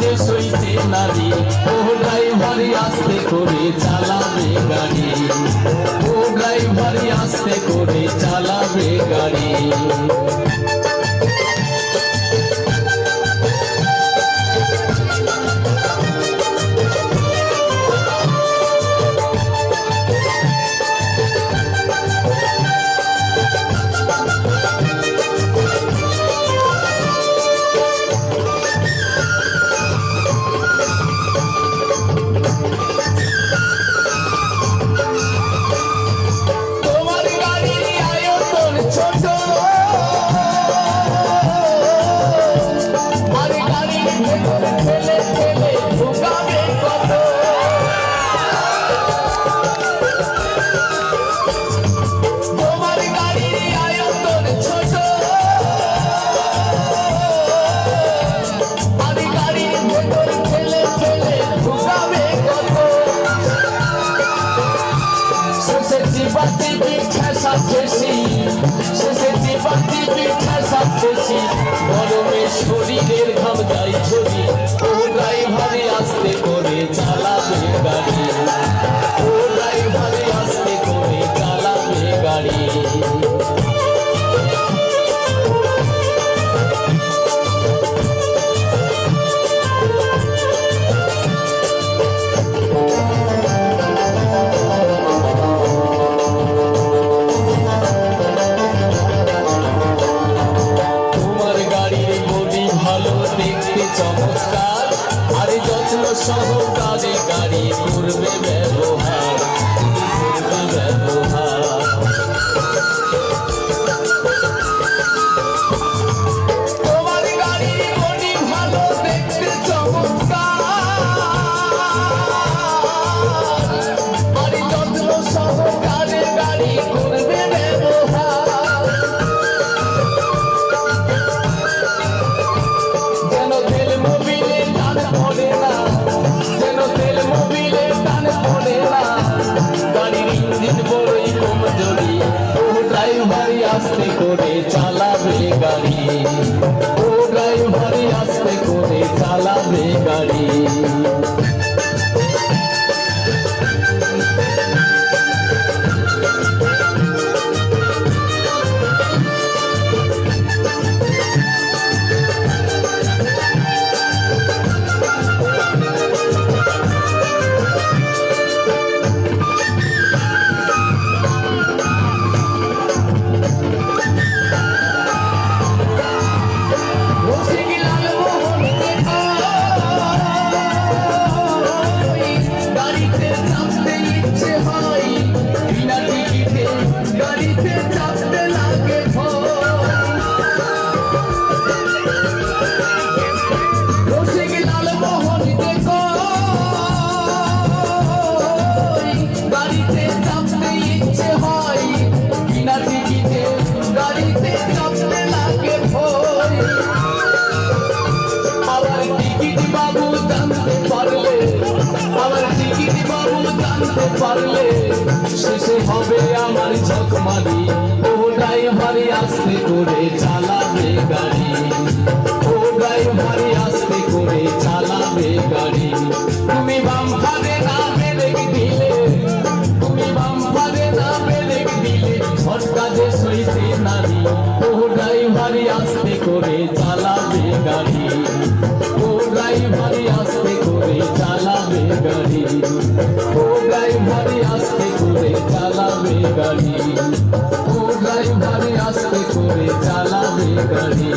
বাংলাদেশ হইতে নারী। ও ড্রাইভারি আসতে করে চালাবে গাড়ি। ও ড্রাইভারি আসতে করে চালাবে গাড়ি। Sensitivity, sensitivity, sensitivity. सहोगा गाड़ी दूर में वो है। ড্রাইভারি আস্তে করে চালাবে গাড়ি। ও ড্রাইভারি আস্তে করে চালাবে গাড়ি। বাবু জানতে পারলে, আমার টিকিট বাবু জানতে পারলে, শেষে হবে আমার চকমারি ও ড্রাইভারে আসতে করে যা গাড়ি ও ড্রাইভারি আসতে করে চালাবে গাড়ি ও ড্রাইভারি আসতে করে চালাবে গাড়ি